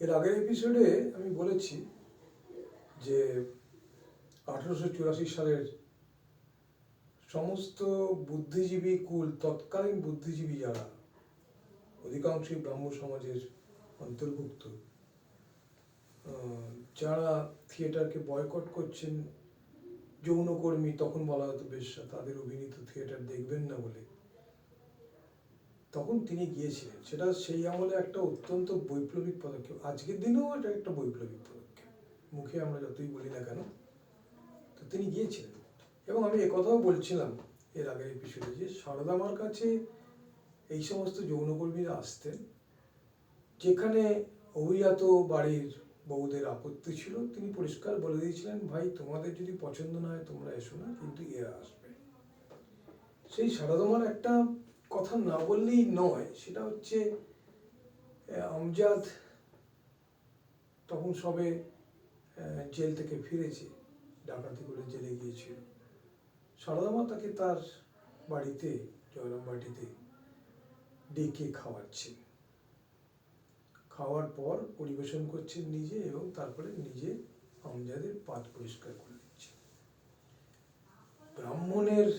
এর আগের এপিসোডে আমি বলেছি যে আঠারোশো চুরাশি সালের সমস্ত বুদ্ধিজীবী কুল, তৎকালীন বুদ্ধিজীবী যারা, অধিকাংশই ব্রাহ্ম সমাজের অন্তর্ভুক্ত যারা থিয়েটারকে বয়কট করছেন, যৌনকর্মী, তখন বলা হতো, বেশ, তাদের অভিনীত থিয়েটার দেখবেন না বলে। তখন তিনি গিয়েছিলেন। সেটা সেই আমলে একটা অত্যন্ত বৈপ্লবিক পদক্ষেপ। আজকের দিনেও এটা একটা বৈপ্লবিক পদক্ষেপ। মুখে আমরা যতই বলি না কেন, তো তিনি গিয়েছিলেন। এবং আমি একথাও বলছিলাম এর আগের এপিসোডে যে সারদামার কাছে এই সমস্ত যৌনকর্মীরা আসতেন, যেখানে অভিজাত বাড়ির বউদের আপত্তি ছিল। তিনি পরিষ্কার বলে দিয়েছিলেন, ভাই, তোমাদের যদি পছন্দ না হয় তোমরা এসো না, কিন্তু এরা আসবে। সেই সারদামার একটা কথা না বললেই নয়, সেটা হচ্ছে আমজাদ তখন সবে জেল থেকে ফিরেছে, ডাকাতি করে জেলে গিয়েছিল। সারদামা তাকে তার বাড়িতে জয়রামবাটিতে ডেকে খাওয়াচ্ছেন। খাওয়ার পর পরিবেশন করছেন নিজে এবং তারপরে নিজে আমজাদের পাত পরিষ্কার করে দিচ্ছেন। ব্রাহ্মণের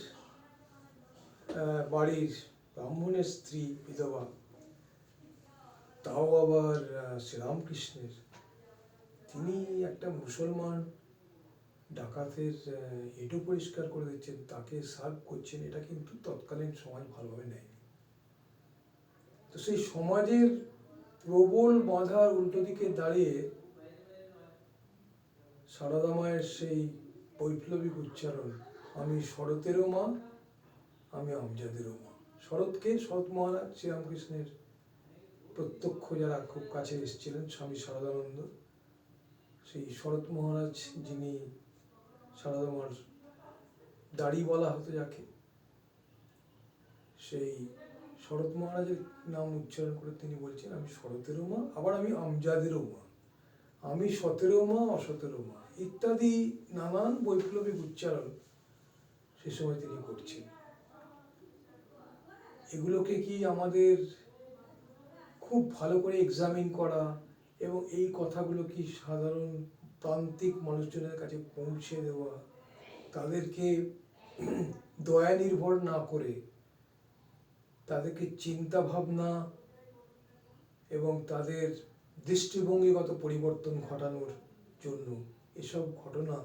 বাড়ির ব্রাহ্মণের স্ত্রী বিধবা, তাও আবার শ্রীরামকৃষ্ণের। তিনি একটা মুসলমান, ডাকাতের এঁটো পরিষ্কার করে দিচ্ছেন, তাকে সার্ভ করছেন, এটা কিন্তু তৎকালীন সমাজ ভালোভাবে নেয়নি। তো সেই সমাজের প্রবল বাধার উল্টো দিকে দাঁড়িয়ে সারদা মায়ের সেই বৈপ্লবিক উচ্চারণ, আমি শরতেরও মা, আমি আমজাদেরও মা। শরৎকে, শরৎ মহারাজ শ্রীরামকৃষ্ণের প্রত্যক্ষ যারা খুব কাছে এসেছিলেন, স্বামী শারদানন্দ, সেই শরৎ মহারাজ যিনি সারদামার দাড়ি বলা হতো যাকে, সেই শরৎ মহারাজের নাম উচ্চারণ করে তিনি বলছেন, আমি শরতেরও মা, আবার আমি আমজাদেরও মা। আমি সতেরো মা অসতেরো মা। ইত্যাদি নানান বৈপ্লবিক উচ্চারণ সে সময় তিনি করছেন। এগুলোকে কি আমাদের খুব ভালো করে এক্সামিন করা এবং এই কথাগুলো কি সাধারণ প্রান্তিক মানুষজনের কাছে পৌঁছে দেওয়া, তাদেরকে দয়া নির্ভর না করে, তাদেরকে চিন্তা ভাবনা এবং তাদের দৃষ্টিভঙ্গিগত পরিবর্তন ঘটানোর জন্য এসব ঘটনা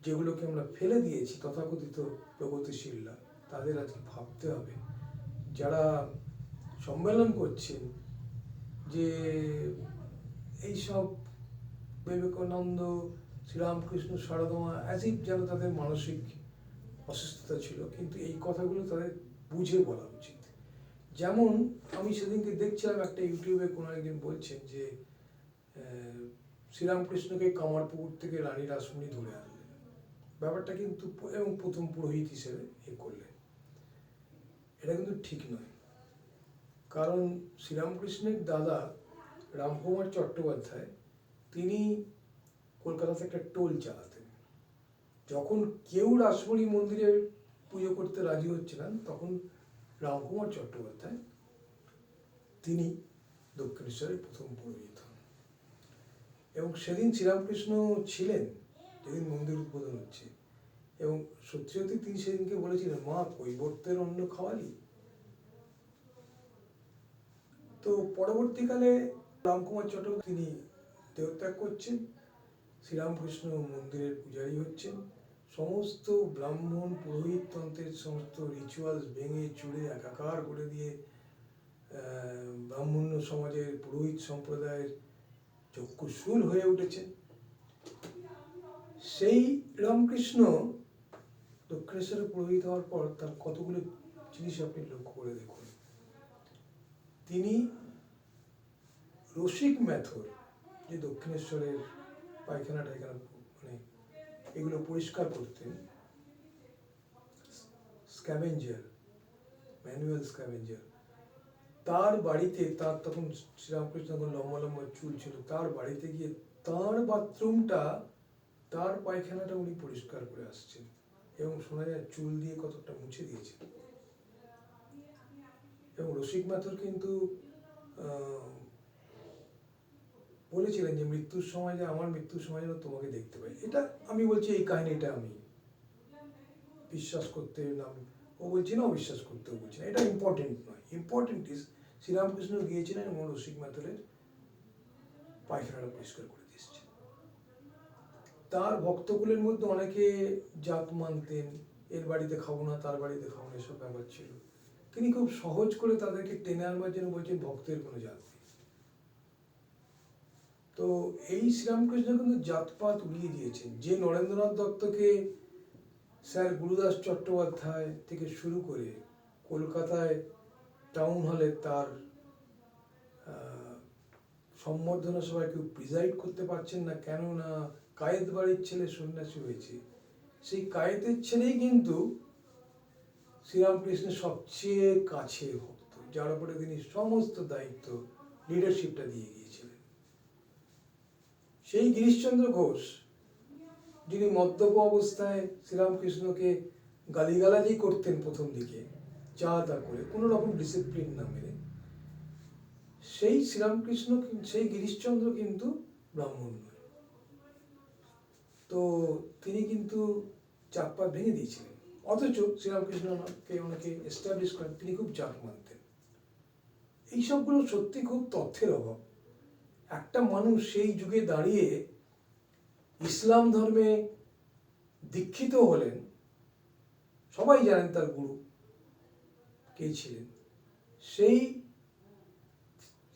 যেগুলোকে আমরা ফেলে দিয়েছি তথাকথিত প্রগতিশীলরা। তাদের আজকে ভাবতে হবে। যারা সম্মেলন করছেন যে এইসব বিবেকানন্দ, শ্রীরামকৃষ্ণ সারদমা অ্যাজিভ যেন তাদের মানসিক অসুস্থতা ছিল, কিন্তু এই কথাগুলো তাদের বুঝে বলা উচিত। যেমন আমি সেদিনকে দেখছিলাম একটা ইউটিউবে কোনো একজন বলছেন যে শ্রীরামকৃষ্ণকে কামারপুকুর থেকে রানী রাসমণি ধরে আনলেন। ব্যাপারটা কিন্তু এবং প্রথম পুরোহিত হিসেবে এ করলেন। এটা কিন্তু ঠিক নয়। কারণ শ্রীরামকৃষ্ণের দাদা রামকুমার চট্টোপাধ্যায়, তিনি কলকাতাতে একটা টোল চালাতেন। যখন কেউ রাসমণি মন্দিরে পুজো করতে রাজি হচ্ছিলেন তখন রামকুমার চট্টোপাধ্যায় তিনি দক্ষিণেশ্বরের প্রথম পুরোহিত হন। এবং সেদিন শ্রীরামকৃষ্ণ ছিলেন, যেদিন মন্দির উদ্বোধন হচ্ছে এবং সত্যি সত্যি তিনি সেদিনকে বলেছিলেন, মা, কৈবর্তের অন্ন খাওয়ালি? তো পরবর্তীকালে রামকুমার চট্টোপাধ্যায় তিনি দেহত্যাগ করছেন, শ্রীরামকৃষ্ণ মন্দিরের পূজারী হচ্ছেন। সমস্ত ব্রাহ্মণ, পুরোহিত তন্ত্রের সমস্ত রিচুয়ালস ভেঙে চুড়ে একাকার করে দিয়ে ব্রাহ্মণ্য সমাজের পুরোহিত সম্প্রদায়ের চক্ষুশূল হয়ে উঠেছেন সেই রামকৃষ্ণ দক্ষিণেশ্বরে পুরোহিত হওয়ার পর তার কতগুলো জিনিস আপনি লক্ষ্য করে দেখুন? তিনি রসিক ম্যাথর যে দক্ষিণেশ্বরের পায়খানা টায়খানা মানে এগুলো পরিষ্কার করতেন, স্ক্যাভেঞ্জার, ম্যানুয়াল স্ক্যাভেঞ্জার। তার বাড়িতে তার তখন শ্রীরামকৃষ্ণ লম্বা লম্বা চুল ছিল, তার বাড়িতে গিয়ে তার বাথরুমটা, তার পায়খানাটা উনি পরিষ্কার করে আসছেন। এবং শোনা যায় চুল দিয়ে কতটা মুছে দিয়েছে। এবং রসিক মাথুর কিন্তু বলেছিলেন যে মৃত্যুর সময় যে আমার মৃত্যুর সময় যেন তোমাকে দেখতে পাই। এটা আমি বলছি, এই কাহিনীটা আমি বিশ্বাস করতে না, ও বলছি না অবিশ্বাস করতেও বলছি না। এটা ইম্পর্টেন্ট নয়। ইম্পর্টেন্ট ইজ শ্রীরামকৃষ্ণ গিয়েছিলেন এবং রসিক মাথুরের পায়খানাটা পরিষ্কার করে তার ভক্তকুলের মধ্যে অনেকে জাত মানতেন, এর বাড়িতে খাব না, তার বাড়িতে খাব না, এসব ব্যাপার ছিল। তিনি খুব সহজ করে তাদেরকে টেনে আনবার জন্য বলছেন, ভক্তের কোনো জাত নেই। তো এই শ্রীরামকৃষ্ণ কিন্তু জাতপাত উড়িয়ে দিয়েছেন। যে নরেন্দ্রনাথ দত্তকে স্যার গুরুদাস চট্টোপাধ্যায় থেকে শুরু করে কলকাতায় টাউন হলে তার সম্বর্ধনা সভায় কেউ প্রিজাইড করতে পারছেন না, কেননা কায়েত বাড়ির ছেলে সন্ন্যাসী হয়েছে। সেই কায়েতের ছেলেই কিন্তু শ্রীরামকৃষ্ণের সবচেয়ে কাছে ভক্ত, যার উপরে তিনি সমস্ত দায়িত্ব লিডারশিপটা দিয়ে গিয়েছিলেন। সেই গিরিশচন্দ্র ঘোষ, যিনি মদ্যপ অবস্থায় শ্রীরামকৃষ্ণকে গালিগালাজি করতেন প্রথম দিকে, যা তা করে কোনো রকম ডিসিপ্লিন না মেনে, সেই শ্রীরামকৃষ্ণ, সেই গিরিশচন্দ্র কিন্তু ব্রাহ্মণ তো তিনি কিন্তু চাকপাত ভেঙে দিয়েছিলেন। অথচ শ্রীরামকৃষ্ণকে অনেকে এস্টাবলিশ করেন, তিনি খুব জাত মানতেন। এইসবগুলো সত্যি খুব তথ্যের অভাব। একটা মানুষ সেই যুগে দাঁড়িয়ে ইসলাম ধর্মে দীক্ষিত হলেন, সবাই জানেন তার গুরু কে ছিলেন। সেই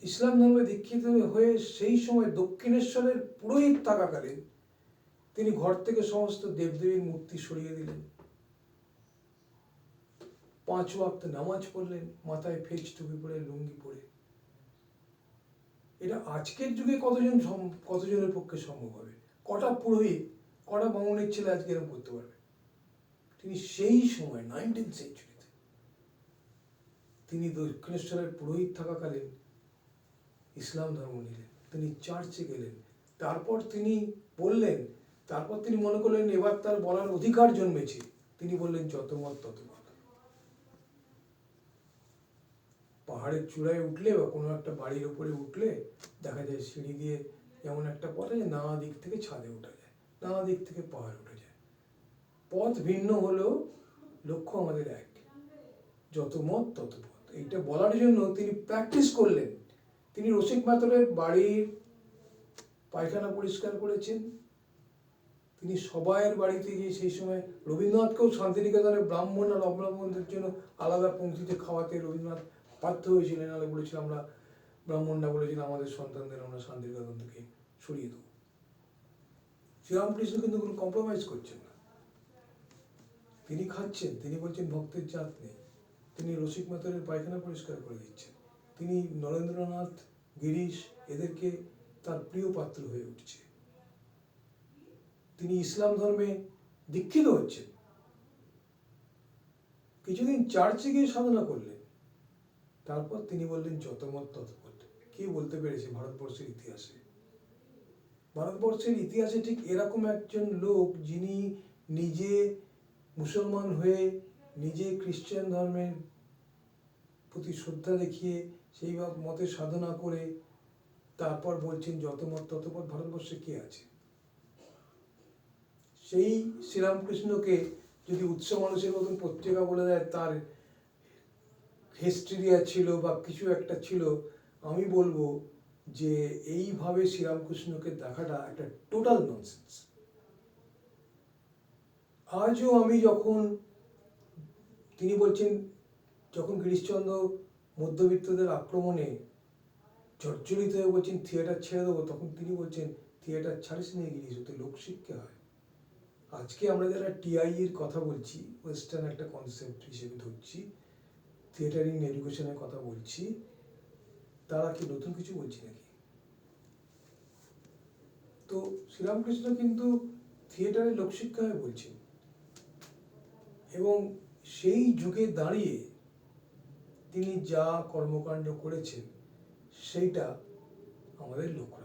ইসলাম ধর্মে দীক্ষিত হয়ে সেই সময় দক্ষিণেশ্বরের পুরোহিত থাকাকালীন তিনি ঘর থেকে সমস্ত দেবদেবীর মূর্তি সরিয়ে দিলেন। পাঁচ ওয়াক্ত নামাজ পড়লেন, মাথায় ফেজ টুপি পরে লুঙ্গি পরে। এটা আজকের যুগে কতজন কতজনের পক্ষে সম্ভব হবে? কটা পুরোহিত, কটা বামুনের ছেলে আজকে এরকম করতে পারবে? তিনি সেই সময় নাইনটিন সেঞ্চুরিতে তিনি দক্ষিণেশ্বরের পুরোহিত থাকাকালীন ইসলাম ধর্ম নিলেন। তিনি চার্চে গেলেন। তারপর তিনি বললেন তারপর তিনি মনে করলেন, এবার তার বলার অধিকার জন্মেছে। তিনি বললেন, যত মত তত মত। পাহাড়ের চূড়ায় উঠলে বা কোনো একটা বাড়ির উপরে উঠলে দেখা যায় সিঁড়ি দিয়ে যেমন একটা পথ আছে, নানা দিক থেকে ছাদে ওঠা যায়, নানা দিক থেকে পাহাড় উঠে যায়। পথ ভিন্ন হলেও লক্ষ্য আমাদের এক। যত মত তত পথ। এইটা বলার জন্য তিনি প্র্যাকটিস করলেন। তিনি রসিক মাতলের বাড়ির পায়খানা পরিষ্কার করেছেন। তিনি সবাইয়ের বাড়িতে গিয়ে সেই সময় রবীন্দ্রনাথকেও শান্তিনিকেতনে ব্রাহ্মণ আর অব্রাহ্মণদের জন্য আলাদা পঙ্ক্তিতে খাওয়াতে রবীন্দ্রনাথ বাধ্য হয়েছিলেন। নাহলে বলেছিল আমরা ব্রাহ্মণরা বলেছিল আমাদের সন্তানদের আমরা শান্তিনিকেতন থেকে সরিয়ে দেবো। শ্রীরামকৃষ্ণ কিন্তু কোনো কম্প্রোমাইজ করছেন না। তিনি খাচ্ছেন, তিনি বলছেন ভক্তের জাত নেই। তিনি রসিক মাতারের পায়খানা পরিষ্কার করে দিচ্ছেন। তিনি নরেন্দ্রনাথ, গিরিশ, এদেরকে তার প্রিয় পাত্র হয়ে উঠছে। তিনি ইসলাম ধর্মে দীক্ষিত হচ্ছেন। কিছুদিন চার্চে গিয়ে সাধনা করলেন। তারপর তিনি বললেন যতমত ততপথ কে বলতে পেরেছে ভারতবর্ষের ইতিহাসে? ভারতবর্ষের ইতিহাসে ঠিক এরকম একজন লোক যিনি নিজে মুসলমান হয়ে নিজে খ্রিস্টান ধর্মের প্রতি শ্রদ্ধা দেখিয়ে সেই মতে সাধনা করে তারপর বলছেন, যত মত ততপথ ভারতবর্ষে কে আছে? সেই শ্রীরামকৃষ্ণকে যদি উৎস মানুষের মতন পত্রিকা বলে দেয়, তার হিস্ট্রিয়া ছিল বা কিছু একটা ছিল, আমি বলব যে এইভাবে শ্রীরামকৃষ্ণকে দেখাটা একটা টোটাল ননসেন্স আজও আমি যখন, তিনি বলছেন, যখন গিরিশচন্দ্র মধ্যবিত্তদের আক্রমণে জর্জরিত হয়ে বলছেন, থিয়েটার ছেড়ে দেবো, তখন তিনি বলছেন, থিয়েটার ছাড়িস নিয়ে গিরিশ, ওতে লোকশিক্ষা হয়। আজকে আমরা যারা টিআই এর কথা বলছি ওয়েস্টার্ন একটা কনসেপ্ট হিসেবে ধরছি থিয়েটারিং এডুকেশনের কথা বলছি, তারা কি নতুন কিছু বলছি নাকি? তো শ্রীরামকৃষ্ণ কিন্তু থিয়েটারে লোকশিক্ষা হয়ে বলছেন। এবং সেই যুগে দাঁড়িয়ে তিনি যা কর্মকাণ্ড করেছেন, সেইটা আমাদের লক্ষ্য